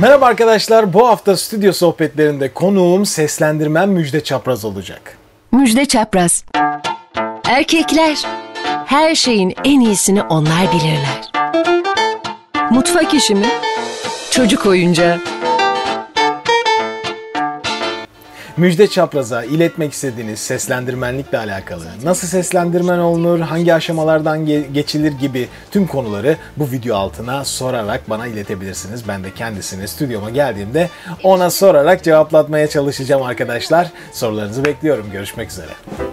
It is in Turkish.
Merhaba arkadaşlar. Bu hafta stüdyo sohbetlerinde konuğum seslendirmen Müjde Çapraz olacak. Müjde çapraz. Erkekler her şeyin en iyisini onlar bilirler. Mutfak işi mi? Çocuk oyuncağı. Müjde Çapraz'a iletmek istediğiniz seslendirmenlikle alakalı, nasıl seslendirmen olunur, hangi aşamalardan ge- geçilir gibi tüm konuları bu video altına sorarak bana iletebilirsiniz. Ben de kendisini stüdyoma geldiğimde ona sorarak cevaplatmaya çalışacağım arkadaşlar. Sorularınızı bekliyorum. Görüşmek üzere.